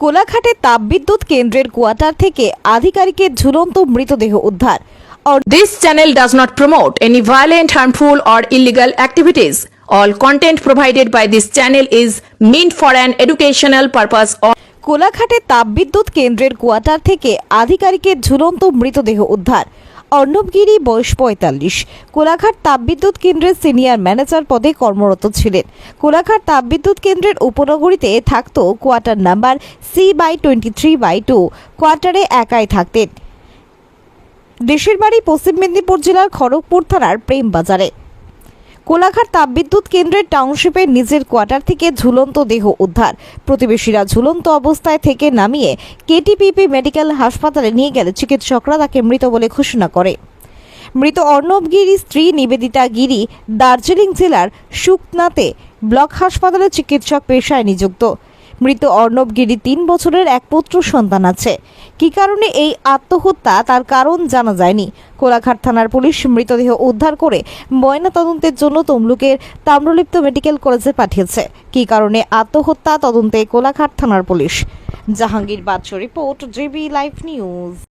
কোলাঘাটে তাপবিদ্যুৎ কেন্দ্রের কোয়ার্টার থেকে আধিকারিকের ঝুলন্ত মৃতদেহ উদ্ধার অর- This channel does not promote any violent, harmful, or illegal activities. All content provided by this channel is meant for an educational purpose or কোলাঘাটে তাপবিদ্যুৎ কেন্দ্রের কোয়ার্টার থেকে আধিকারিকের ঝুলন্ত মৃতদেহ উদ্ধার অর্ণবগিরি, বয়স পঁয়তাল্লিশ। কোলাঘাট তাপবিদ্যুৎ কেন্দ্রের সিনিয়র ম্যানেজার পদে কর্মরত ছিলেন। কোলাঘাট তাপবিদ্যুৎ কেন্দ্রের উপনগরীতে থাকত quarter number C by twenty three by two. কোয়ার্টারে একাই থাকতেন। দেশের বাড়ি পশ্চিম মেদিনীপুর জেলার খড়গপুর থানার প্রেম বাজারে কোলাঘাট তাপবিদ্যুৎ কেন্দ্রের টাউনশিপের নিজের কোয়ার্টার থেকে ঝুলন্ত দেহ উদ্ধার। প্রতিবেশীরা ঝুলন্ত অবস্থায় থেকে নামিয়ে কেটিপিপি মেডিকেল হাসপাতালে নিয়ে গেলে চিকিৎসকরা তাকে মৃত বলে ঘোষণা করে। মৃত অর্ণব গিরি স্ত্রী নিবেদিতা গিরি দার্জিলিং জেলার সুকনাতে ব্লক হাসপাতালে চিকিৎসক পেশায় নিযুক্ত। মৃত অর্ণব গিরি তিন বছরের এক পুত্র সন্তান আছে। কি কারণে এই আত্মহত্যা? তার কারণ জানা যায়নি। কোলাঘাট থানার পুলিশ মৃতদেহ উদ্ধার করে ময়না তদন্তের জন্য তমলুকের তাম্রলিপ্ত মেডিকেল কলেজে পাঠিয়েছে। কি কারণে আত্মহত্যা? তদন্তে কোলাঘাট থানার police. Jahangir Badsha report, GB live news.